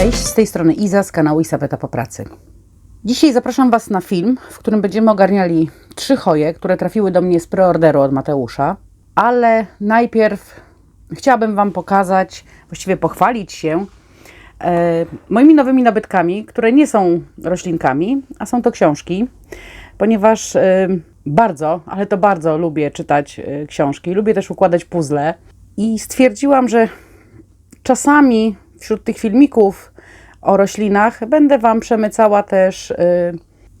Cześć, z tej strony Iza z kanału Isabeta po pracy. Dzisiaj zapraszam Was na film, w którym będziemy ogarniali trzy choje, które trafiły do mnie z preorderu od Mateusza. Ale najpierw chciałabym Wam pokazać, właściwie pochwalić się e, moimi nowymi nabytkami, które nie są roślinkami, a są to książki, ponieważ e, bardzo, ale to bardzo lubię czytać e, książki, lubię też układać puzzle i stwierdziłam, że czasami wśród tych filmików o roślinach będę Wam przemycała też y,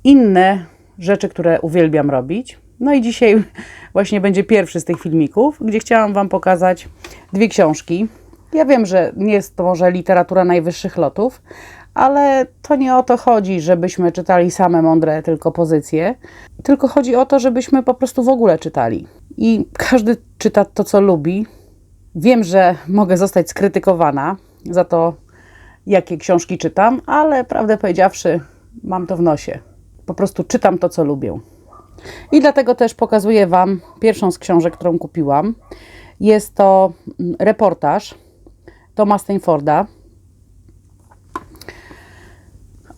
inne rzeczy, które uwielbiam robić. No i dzisiaj właśnie będzie pierwszy z tych filmików, gdzie chciałam Wam pokazać dwie książki. Ja wiem, że nie jest to może literatura najwyższych lotów, ale to nie o to chodzi, żebyśmy czytali same mądre tylko pozycje, tylko chodzi o to, żebyśmy po prostu w ogóle czytali. I każdy czyta to, co lubi. Wiem, że mogę zostać skrytykowana za to, jakie książki czytam, ale prawdę powiedziawszy, mam to w nosie. Po prostu czytam to, co lubię. I dlatego też pokazuję Wam pierwszą z książek, którą kupiłam. Jest to mm, reportaż Toma Stainforda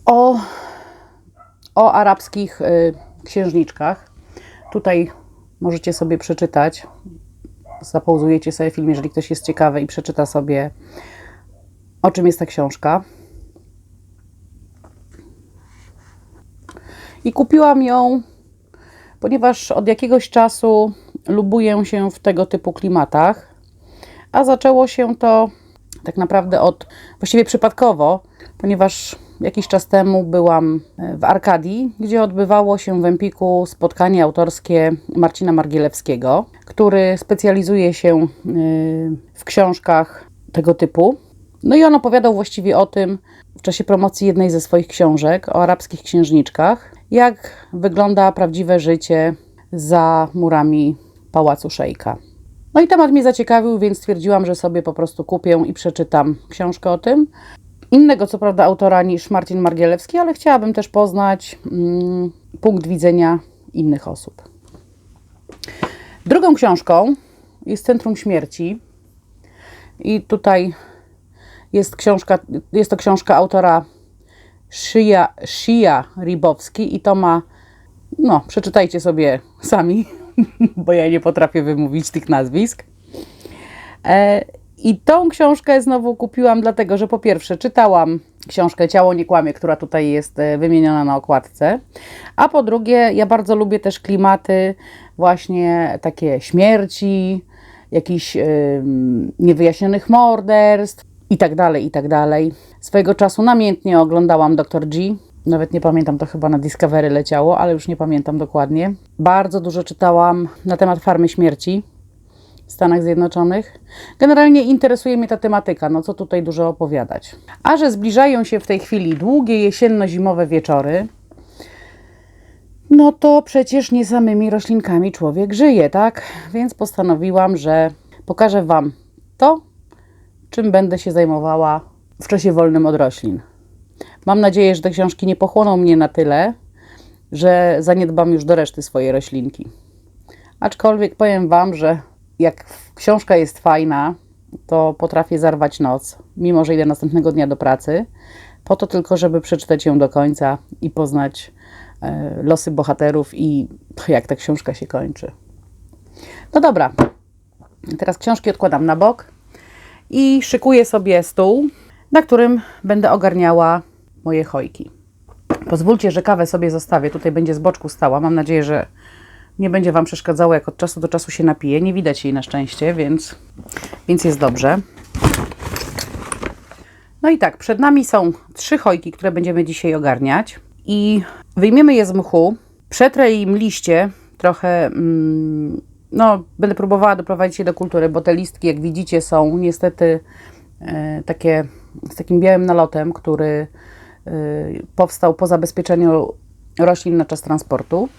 o, o arabskich y, księżniczkach. Tutaj możecie sobie przeczytać. Zapauzujecie sobie film, jeżeli ktoś jest ciekawy i przeczyta sobie, o czym jest ta książka. I kupiłam ją, ponieważ od jakiegoś czasu lubuję się w tego typu klimatach, a zaczęło się to tak naprawdę od właściwie przypadkowo, ponieważ jakiś czas temu byłam w Arkadii, gdzie odbywało się w Empiku spotkanie autorskie Marcina Margielewskiego, który specjalizuje się y, w książkach tego typu. No i on opowiadał właściwie o tym w czasie promocji jednej ze swoich książek o arabskich księżniczkach, jak wygląda prawdziwe życie za murami pałacu szejka. No i temat mnie zaciekawił, więc stwierdziłam, że sobie po prostu kupię i przeczytam książkę o tym. Innego, co prawda, autora niż Marcin Margielewski, ale chciałabym też poznać mm, punkt widzenia innych osób. Drugą książką jest Centrum Śmierci. I tutaj jest, książka, jest to książka autora Shia, Shia Ribowski i to ma, no, przeczytajcie sobie sami, bo ja nie potrafię wymówić tych nazwisk. E, I tą książkę znowu kupiłam dlatego, że po pierwsze czytałam książkę Ciało nie kłamie, która tutaj jest e, wymieniona na okładce, a po drugie ja bardzo lubię też klimaty właśnie takie śmierci, jakichś niewyjaśnionych morderstw i tak dalej, i tak dalej. Swojego czasu namiętnie oglądałam Dr. G. Nawet nie pamiętam, to chyba na Discovery leciało, ale już nie pamiętam dokładnie. Bardzo dużo czytałam na temat farmy śmierci w Stanach Zjednoczonych. Generalnie interesuje mnie ta tematyka, no co tutaj dużo opowiadać. A że zbliżają się w tej chwili długie jesienno-zimowe wieczory, no to przecież nie samymi roślinkami człowiek żyje, tak? Więc postanowiłam, że pokażę Wam to, czym będę się zajmowała w czasie wolnym od roślin. Mam nadzieję, że te książki nie pochłoną mnie na tyle, że zaniedbam już do reszty swoje roślinki. Aczkolwiek powiem Wam, że jak książka jest fajna, to potrafię zarwać noc, mimo że idę następnego dnia do pracy, po to tylko, żeby przeczytać ją do końca i poznać e, losy bohaterów i jak ta książka się kończy. No dobra, teraz książki odkładam na bok i szykuję sobie stół, na którym będę ogarniała moje chojki. Pozwólcie, że kawę sobie zostawię. Tutaj będzie z boczku stała. Mam nadzieję, że nie będzie Wam przeszkadzało, jak od czasu do czasu się napije. Nie widać jej na szczęście, więc, więc jest dobrze. No i tak, przed nami są trzy chojki, które będziemy dzisiaj ogarniać. I wyjmiemy je z mchu, przetrę im liście, trochę, mm, no, będę próbowała doprowadzić je do kultury, bo te listki, jak widzicie, są niestety e, takie z takim białym nalotem, który e, powstał po zabezpieczeniu roślin na czas transportu.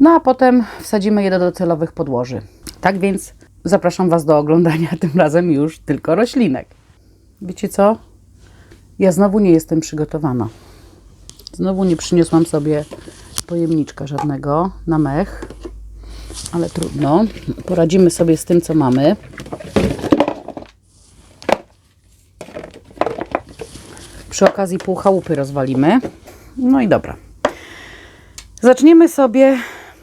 No a potem wsadzimy je do docelowych podłoży. Tak więc zapraszam Was do oglądania tym razem już tylko roślinek. Wiecie co? Ja znowu nie jestem przygotowana. Znowu nie przyniosłam sobie pojemniczka żadnego na mech, ale trudno. Poradzimy sobie z tym, co mamy. Przy okazji pół chałupy rozwalimy. No i dobra. Zaczniemy sobie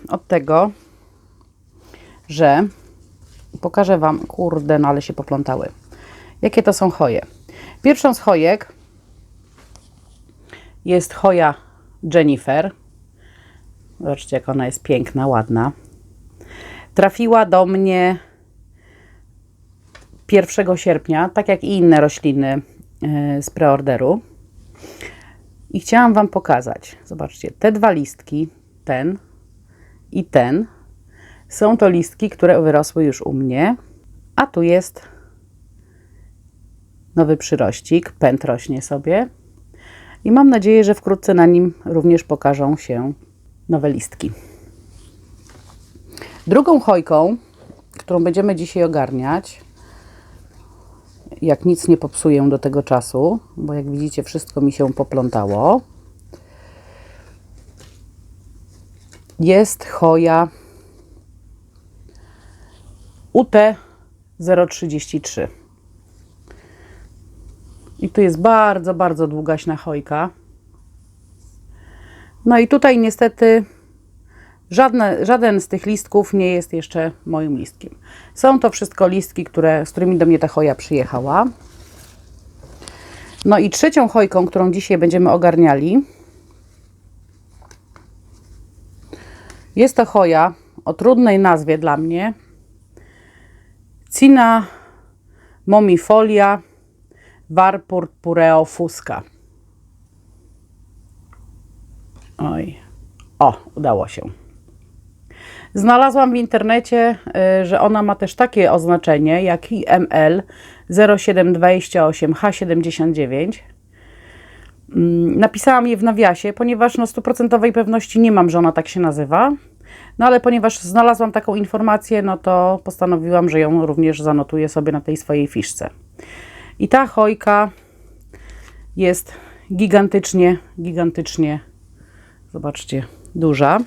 od tego, że pokażę Wam, kurde, no ale się poplątały. Jakie to są choje? Pierwszą z chojek jest choja Jennifer. Zobaczcie, jak ona jest piękna, ładna. Trafiła do mnie 1 sierpnia, tak jak i inne rośliny e, z preorderu. I chciałam Wam pokazać. Zobaczcie, te dwa listki, ten i ten, są to listki, które wyrosły już u mnie. A tu jest nowy przyrościk, pęd rośnie sobie. I mam nadzieję, że wkrótce na nim również pokażą się nowe listki. Drugą chojką, którą będziemy dzisiaj ogarniać, jak nic nie popsuję do tego czasu, bo jak widzicie, wszystko mi się poplątało, jest choja UT033. I tu jest bardzo, bardzo długaśna chojka. No i tutaj niestety żadne, żaden z tych listków nie jest jeszcze moim listkiem. Są to wszystko listki, które, z którymi do mnie ta choja przyjechała. No i trzecią chojką, którą dzisiaj będziemy ogarniali, jest to choja o trudnej nazwie dla mnie. Cina momifolia var purpureo fusca. Oj, o, udało się. Znalazłam w internecie, y, że ona ma też takie oznaczenie jak IML 0728H79. Mm, Napisałam je w nawiasie, ponieważ no stuprocentowej pewności nie mam, że ona tak się nazywa. No ale ponieważ znalazłam taką informację, no to postanowiłam, że ją również zanotuję sobie na tej swojej fiszce. I ta chojka jest gigantycznie, gigantycznie, zobaczcie, duża.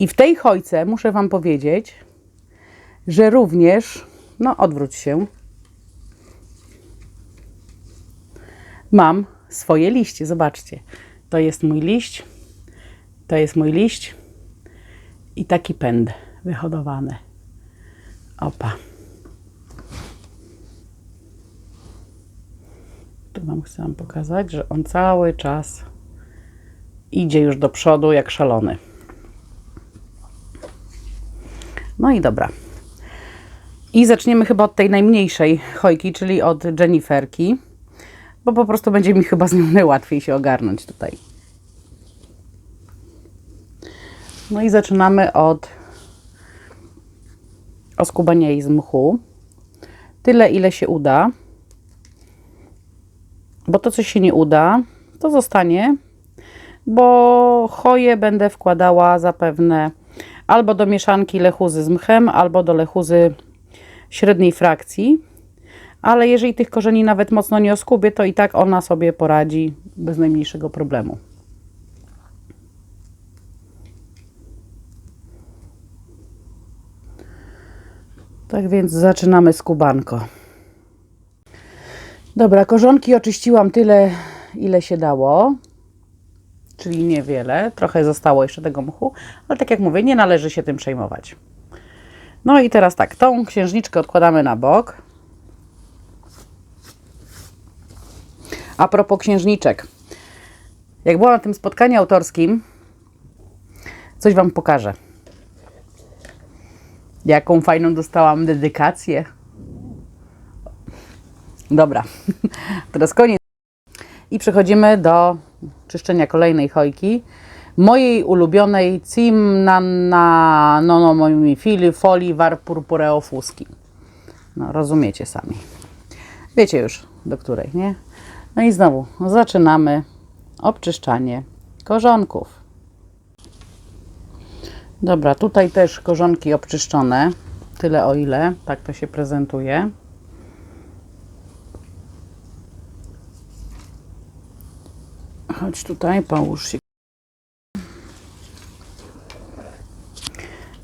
I w tej chojce muszę Wam powiedzieć, że również, no odwróć się, mam swoje liście. Zobaczcie, to jest mój liść, to jest mój liść i taki pęd wyhodowany. Opa. Tu Wam chcę pokazać, że on cały czas idzie już do przodu jak szalony. No i dobra. I zaczniemy chyba od tej najmniejszej chojki, czyli od Jenniferki, bo po prostu będzie mi chyba z nią najłatwiej się ogarnąć tutaj. No i zaczynamy od oskubania jej z mchu. Tyle, ile się uda. Bo to, co się nie uda, to zostanie, bo choję będę wkładała zapewne albo do mieszanki lechuzy z mchem, albo do lechuzy średniej frakcji. Ale jeżeli tych korzeni nawet mocno nie oskubię, to i tak ona sobie poradzi bez najmniejszego problemu. Tak więc zaczynamy skubanko. Dobra, korzonki oczyściłam tyle, ile się dało, czyli niewiele. Trochę zostało jeszcze tego mchu, ale tak jak mówię, nie należy się tym przejmować. No i teraz tak, tą księżniczkę odkładamy na bok. A propos księżniczek. Jak byłam na tym spotkaniu autorskim, coś Wam pokażę. Jaką fajną dostałam dedykację. Dobra, teraz koniec. I przechodzimy do czyszczenia kolejnej chojki. Mojej ulubionej Cimnana nonomimifili folii var purpureo fusci. No, rozumiecie sami. Wiecie już, do której, nie? No i znowu zaczynamy obczyszczanie korzonków. Dobra, tutaj też korzonki obczyszczone. Tyle o ile, tak to się prezentuje. Chodź tutaj, połóż się.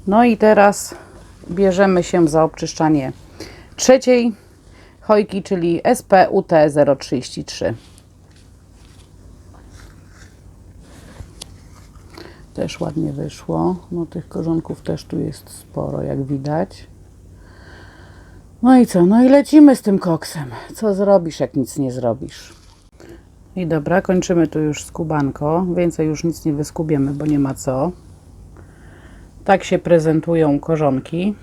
No i teraz bierzemy się za obczyszczanie trzeciej chojki, czyli SP UT 033. Też ładnie wyszło. No tych korzonków też tu jest sporo, jak widać. No i co? No i lecimy z tym koksem. Co zrobisz, jak nic nie zrobisz? I dobra, kończymy tu już skubanko. Więcej już nic nie wyskubiemy, bo nie ma co. Tak się prezentują korzonki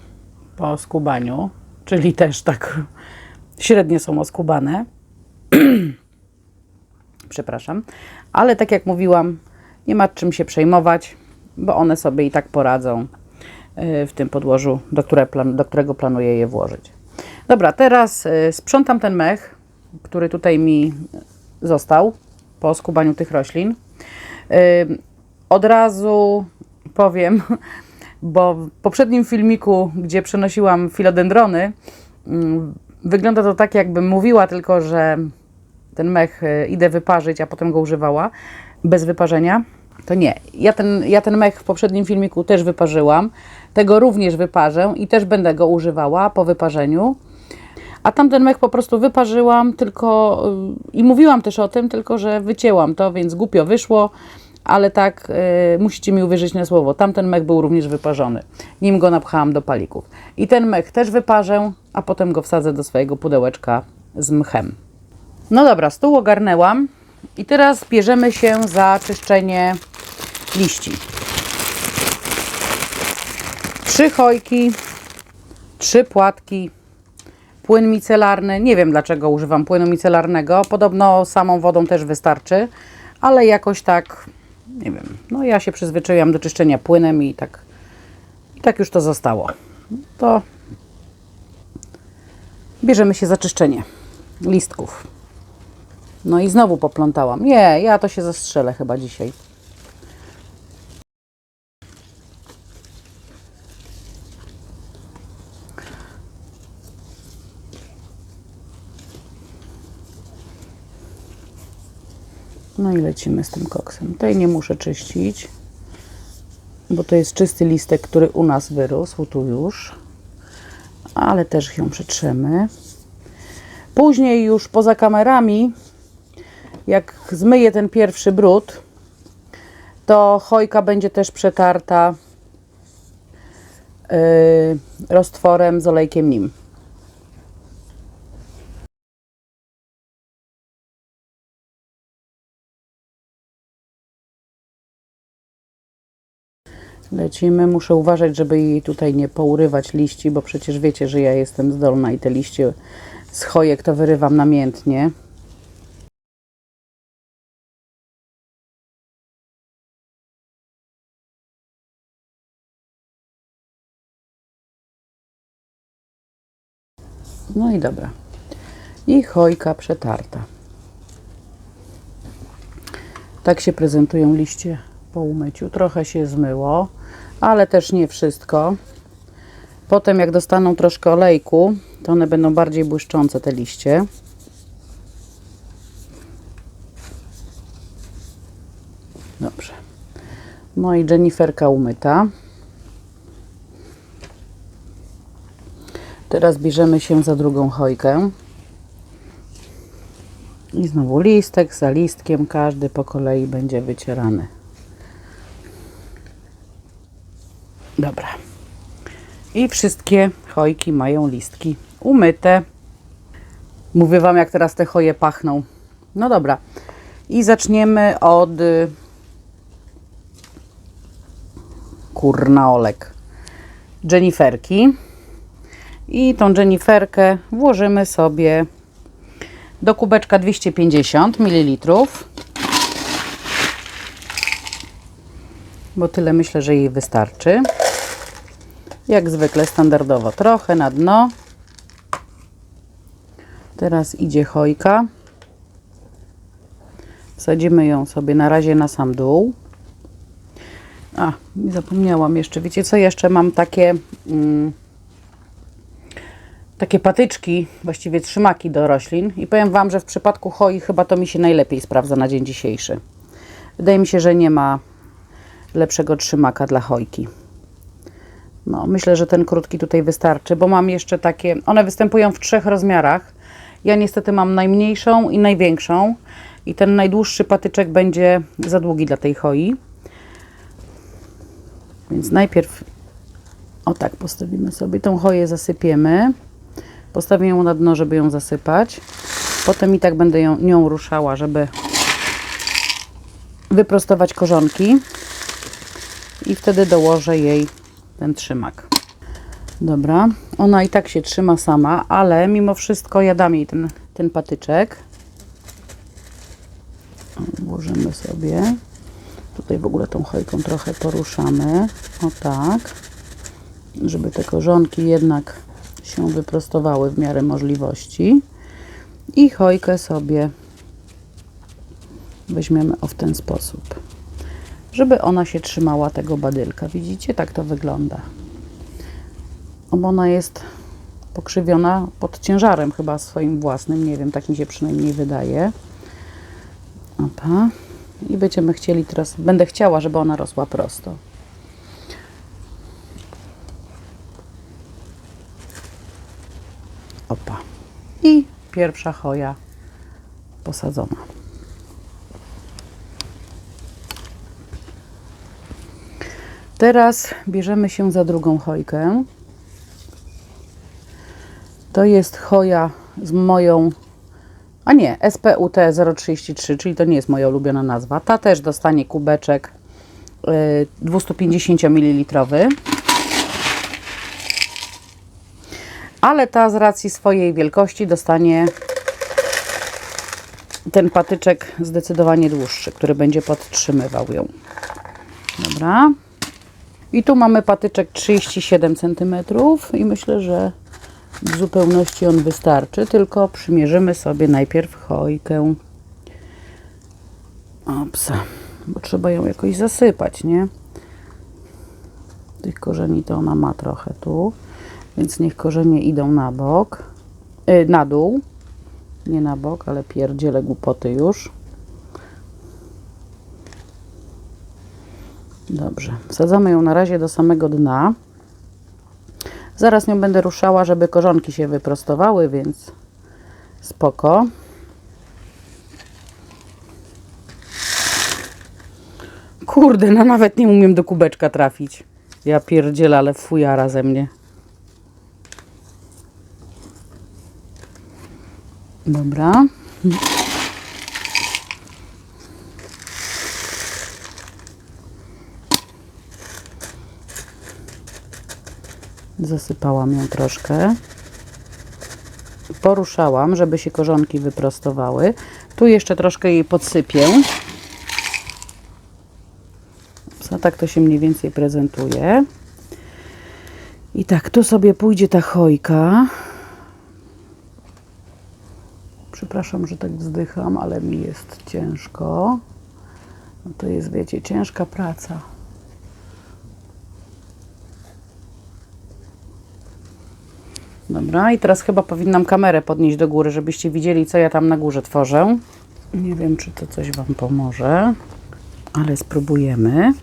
po skubaniu, czyli też tak średnio są oskubane. Przepraszam, ale tak jak mówiłam, nie ma czym się przejmować, bo one sobie i tak poradzą y, w tym podłożu, do, które plan, do którego planuję je włożyć. Dobra, teraz y, sprzątam ten mech, który tutaj mi został po skubaniu tych roślin. Od razu powiem, bo w poprzednim filmiku, gdzie przenosiłam filodendrony, wygląda to tak, jakbym mówiła, tylko że ten mech y, idę wyparzyć, a potem go używała bez wyparzenia. To nie. Ja ten, ja ten mech w poprzednim filmiku też wyparzyłam. Tego również wyparzę i też będę go używała po wyparzeniu. A tamten mech po prostu wyparzyłam, tylko y, i mówiłam też o tym, tylko że wycięłam to, więc głupio wyszło, ale tak y, musicie mi uwierzyć na słowo. Tamten mech był również wyparzony, nim go napchałam do palików. I ten mech też wyparzę, a potem go wsadzę do swojego pudełeczka z mchem. No dobra, stół ogarnęłam i teraz bierzemy się za czyszczenie liści. Trzy chojki, trzy płatki, płyn micelarny. Nie wiem dlaczego używam płynu micelarnego. Podobno samą wodą też wystarczy, ale jakoś tak, nie wiem. No ja się przyzwyczaiłam do czyszczenia płynem i tak, i tak już to zostało. To bierzemy się za czyszczenie listków. No i znowu poplątałam. Nie, ja to się zastrzelę chyba dzisiaj. No i lecimy z tym koksem. Tej nie muszę czyścić, bo to jest czysty listek, który u nas wyrósł tu już, ale też ją przetrzemy. Później już poza kamerami, jak zmyję ten pierwszy brud, to chojka będzie też przetarta yy, roztworem z olejkiem nim. Lecimy. Muszę uważać, żeby jej tutaj nie pourywać liści, bo przecież wiecie, że ja jestem zdolna i te liście z chojek to wyrywam namiętnie. No i dobra. I chojka przetarta. Tak się prezentują liście po umyciu. Trochę się zmyło, ale też nie wszystko. Potem jak dostaną troszkę olejku, to one będą bardziej błyszczące te liście. Dobrze. No i Jenniferka umyta. Teraz bierzemy się za drugą chojkę. I znowu listek za listkiem, każdy po kolei będzie wycierany. Dobra. I wszystkie chojki mają listki umyte. Mówię Wam, jak teraz te choje pachną. No dobra. I zaczniemy od y, kurnaolek Jenniferki. I tą Jenniferkę włożymy sobie do kubeczka 250 ml. Bo tyle myślę, że jej wystarczy. Jak zwykle standardowo trochę na dno. Teraz idzie chojka. Wsadzimy ją sobie na razie na sam dół. A, zapomniałam jeszcze. Wiecie co? Jeszcze mam takie mm, takie patyczki, właściwie trzymaki do roślin. I powiem Wam, że w przypadku choi chyba to mi się najlepiej sprawdza na dzień dzisiejszy. Wydaje mi się, że nie ma lepszego trzymaka dla chojki. No, myślę, że ten krótki tutaj wystarczy, bo mam jeszcze takie, one występują w trzech rozmiarach, Ja niestety mam najmniejszą i największą i ten najdłuższy patyczek będzie za długi dla tej choi. Więc najpierw o tak postawimy sobie tą choję, zasypiemy. Postawię ją na dno, żeby ją zasypać. Potem i tak będę ją, nią ruszała, żeby wyprostować korzonki. I wtedy dołożę jej ten trzymak. Dobra, ona i tak się trzyma sama, ale mimo wszystko ja dam jej ten, ten patyczek. Włożymy sobie. Tutaj w ogóle tą chojką trochę poruszamy. O tak. Żeby te korzonki jednak się wyprostowały w miarę możliwości. I chojkę sobie weźmiemy o w ten sposób. Żeby ona się trzymała tego badylka. Widzicie? Tak to wygląda. Ona jest pokrzywiona pod ciężarem chyba swoim własnym. Nie wiem, tak mi się przynajmniej wydaje. Opa. I będziemy chcieli teraz, będę chciała, żeby ona rosła prosto. Opa. I pierwsza choja posadzona. Teraz bierzemy się za drugą chojkę. To jest choja z moją, a nie, SPUT 033, czyli to nie jest moja ulubiona nazwa. Ta też dostanie kubeczek y, 250 ml. Ale ta z racji swojej wielkości dostanie ten patyczek zdecydowanie dłuższy, który będzie podtrzymywał ją. Dobra. I tu mamy patyczek 37 cm i myślę, że w zupełności on wystarczy, tylko przymierzymy sobie najpierw chojkę. Opsa, bo trzeba ją jakoś zasypać, nie? Tych korzeni to ona ma trochę tu, więc niech korzenie idą na bok, yy, na dół. Nie na bok, ale pierdziele głupoty już. Dobrze, wsadzamy ją na razie do samego dna. Zaraz nią będę ruszała, żeby korzonki się wyprostowały, więc spoko. Kurde, no nawet nie umiem do kubeczka trafić. Ja pierdzielę, ale fujara ze mnie. Dobra. Zasypałam ją troszkę. Poruszałam, żeby się korzonki wyprostowały. Tu jeszcze troszkę jej podsypię. A tak to się mniej więcej prezentuje. I tak, tu sobie pójdzie ta chojka. Przepraszam, że tak wzdycham, ale mi jest ciężko. No to jest, wiecie, ciężka praca. Dobra, i teraz chyba powinnam kamerę podnieść do góry, żebyście widzieli, co ja tam na górze tworzę. Nie wiem, czy to coś Wam pomoże, ale spróbujemy.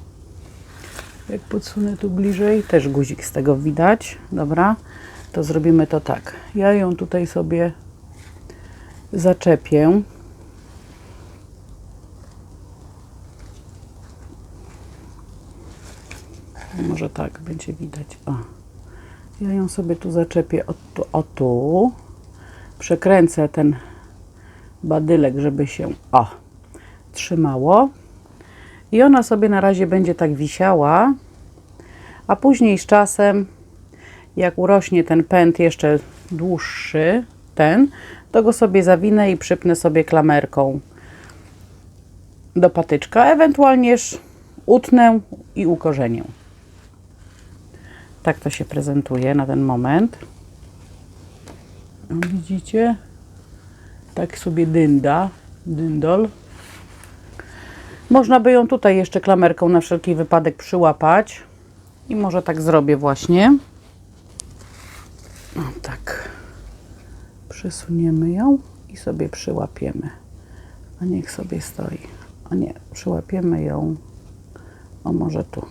Jak podsunę tu bliżej, też guzik z tego widać. Dobra, to zrobimy to tak. Ja ją tutaj sobie zaczepię. Może tak będzie widać. O. Ja ją sobie tu zaczepię o tu, o tu. Przekręcę ten badylek, żeby się o, trzymało. I ona sobie na razie będzie tak wisiała, a później z czasem, jak urośnie ten pęd jeszcze dłuższy, ten, to go sobie zawinę i przypnę sobie klamerką do patyczka, ewentualnież utnę i ukorzenię. Tak to się prezentuje na ten moment. Widzicie? Tak sobie dynda, dyndol. Można by ją tutaj jeszcze klamerką na wszelki wypadek przyłapać. I może tak zrobię właśnie. O, tak. Przesuniemy ją i sobie przyłapiemy. A niech sobie stoi. A nie, przyłapiemy ją. O, może tu.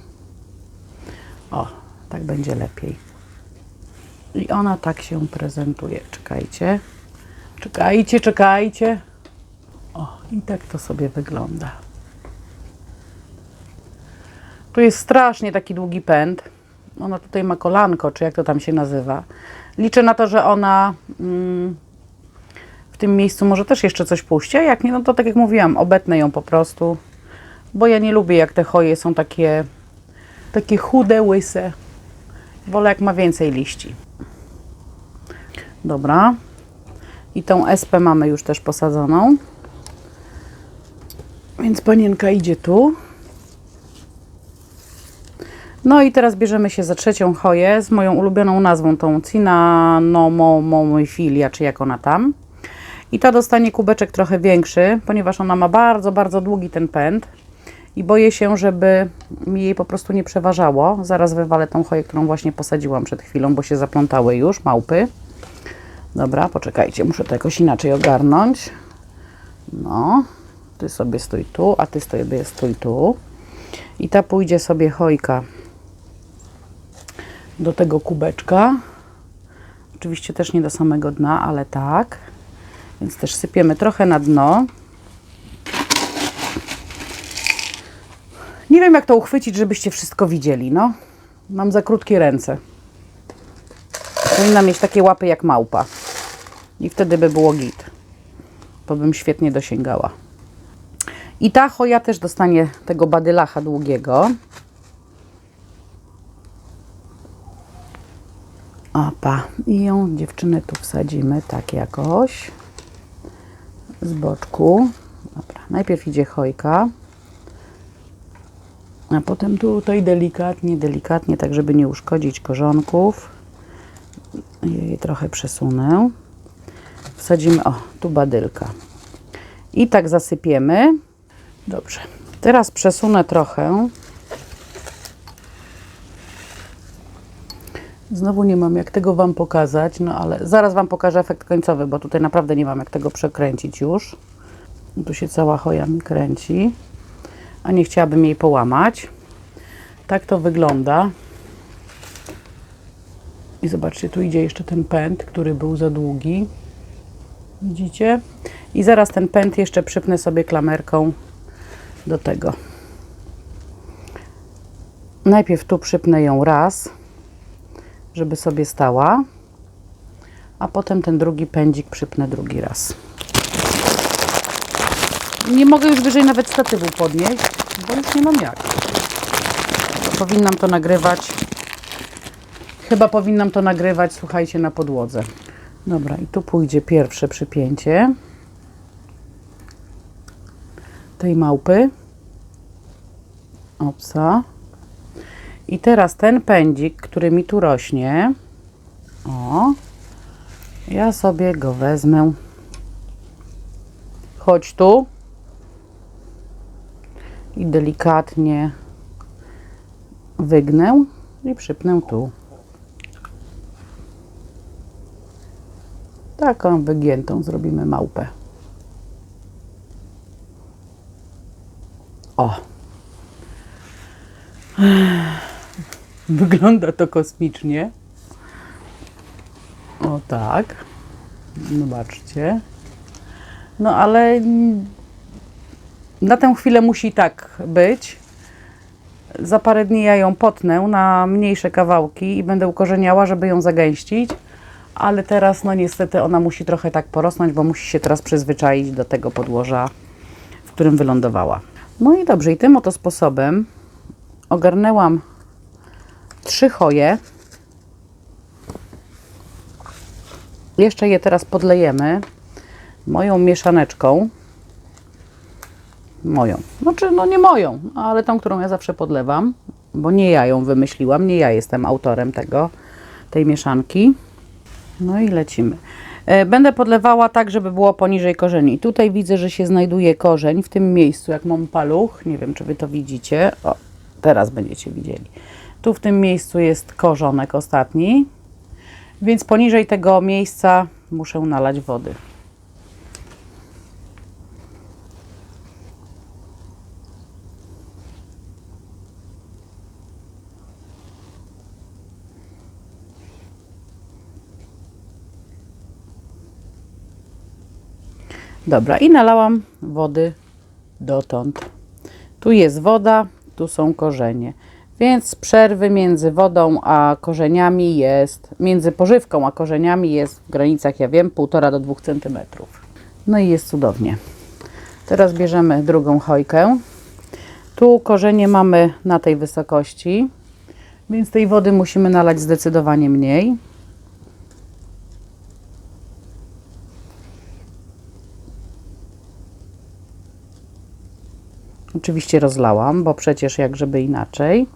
O, tak będzie lepiej. I ona tak się prezentuje. Czekajcie, Czekajcie, czekajcie. O, i tak to sobie wygląda. Tu jest strasznie taki długi pęd. Ona tutaj ma kolanko, czy jak to tam się nazywa. Liczę na to, że ona mm, w tym miejscu może też jeszcze coś puści, a jak nie, no to tak jak mówiłam, obetnę ją po prostu. Bo ja nie lubię, jak te choje są takie, takie chude, łyse. Wolę, jak ma więcej liści. Dobra. I tą SP mamy już też posadzoną. Więc panienka idzie tu. No i teraz bierzemy się za trzecią choję z moją ulubioną nazwą, tą Cinnamomomofilia, czy jak ona tam. I ta dostanie kubeczek trochę większy, ponieważ ona ma bardzo, bardzo długi ten pęd. I boję się, żeby mi jej po prostu nie przeważało. Zaraz wywalę tą choję, którą właśnie posadziłam przed chwilą, bo się zaplątały już małpy. Dobra, poczekajcie, muszę to jakoś inaczej ogarnąć. No, ty sobie stój tu, a ty sobie stój tu. I ta pójdzie sobie chojka do tego kubeczka. Oczywiście też nie do samego dna, ale tak. Więc też sypiemy trochę na dno. Nie wiem, jak to uchwycić, żebyście wszystko widzieli. No, mam za krótkie ręce. Powinna mieć takie łapy jak małpa. I wtedy by było git. To bym świetnie dosięgała. I ta choja też dostanie tego badylacha długiego. Opa. I ją dziewczyny tu wsadzimy tak jakoś. Z boczku. Dobra. Najpierw idzie chojka. A potem tutaj delikatnie, delikatnie, tak żeby nie uszkodzić korzonków. Jej trochę przesunę. Wsadzimy, o, tu badylka. I tak zasypiemy. Dobrze. Teraz przesunę trochę. Znowu nie mam jak tego Wam pokazać, no ale zaraz Wam pokażę efekt końcowy, bo tutaj naprawdę nie mam jak tego przekręcić już. Tu się cała choja mi kręci, a nie chciałabym jej połamać. Tak to wygląda. I zobaczcie, tu idzie jeszcze ten pęd, który był za długi. Widzicie? I zaraz ten pęd jeszcze przypnę sobie klamerką do tego. Najpierw tu przypnę ją raz, żeby sobie stała, a potem ten drugi pędzik przypnę drugi raz. Nie mogę już wyżej nawet statywu podnieść, bo już nie mam jak. Powinnam to nagrywać. Chyba powinnam to nagrywać, słuchajcie, na podłodze. Dobra, i tu pójdzie pierwsze przypięcie tej małpy. Opsa. I teraz ten pędzik, który mi tu rośnie, o, ja sobie go wezmę. Chodź tu. I delikatnie wygnę i przypnę tu. Taką wygiętą zrobimy małpę. O. Wygląda to kosmicznie. O tak. Zobaczcie. No ale na tę chwilę musi tak być. Za parę dni ja ją potnę na mniejsze kawałki i będę ukorzeniała, żeby ją zagęścić. Ale teraz, no niestety, ona musi trochę tak porosnąć, bo musi się teraz przyzwyczaić do tego podłoża, w którym wylądowała. No i dobrze, i tym oto sposobem ogarnęłam trzy choje. Jeszcze je teraz podlejemy moją mieszaneczką. Moją. Znaczy, no nie moją, ale tą, którą ja zawsze podlewam, bo nie ja ją wymyśliłam, nie ja jestem autorem tego, tej mieszanki. No i lecimy. E, Będę podlewała tak, żeby było poniżej korzeni. Tutaj widzę, że się znajduje korzeń w tym miejscu, jak mam paluch. Nie wiem, czy Wy to widzicie. O, teraz będziecie widzieli. Tu w tym miejscu jest korzonek ostatni, więc poniżej tego miejsca muszę nalać wody. Dobra, i nalałam wody dotąd. Tu jest woda, tu są korzenie. Więc przerwy między wodą a korzeniami jest, między pożywką a korzeniami jest w granicach, ja wiem, 1,5 do 2 cm. No i jest cudownie. Teraz bierzemy drugą chojkę. Tu korzenie mamy na tej wysokości, więc tej wody musimy nalać zdecydowanie mniej. Oczywiście rozlałam, bo przecież jak żeby inaczej.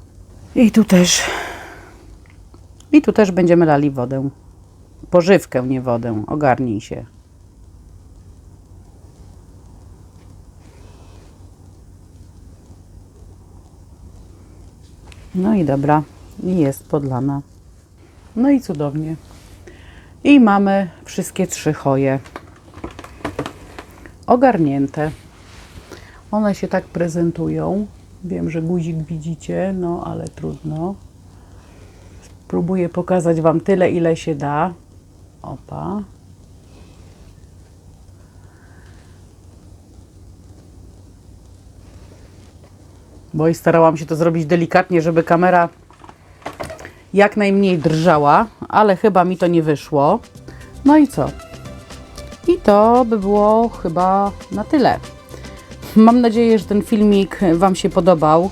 I tu też i tu też będziemy lali wodę. Pożywkę, nie wodę. Ogarnij się. No i dobra, i jest podlana. No i cudownie. I mamy wszystkie trzy choje ogarnięte. One się tak prezentują. Wiem, że guzik widzicie, no ale trudno. Spróbuję pokazać Wam tyle, ile się da. Opa. Bo i starałam się to zrobić delikatnie, żeby kamera jak najmniej drżała, ale chyba mi to nie wyszło. No i co? I to by było chyba na tyle. Mam nadzieję, że ten filmik Wam się podobał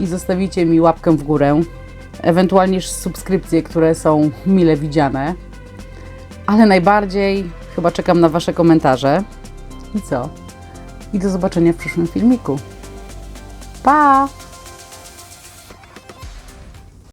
i zostawicie mi łapkę w górę, ewentualnie subskrypcje, które są mile widziane. Ale najbardziej chyba czekam na Wasze komentarze. I co? I do zobaczenia w przyszłym filmiku. Pa!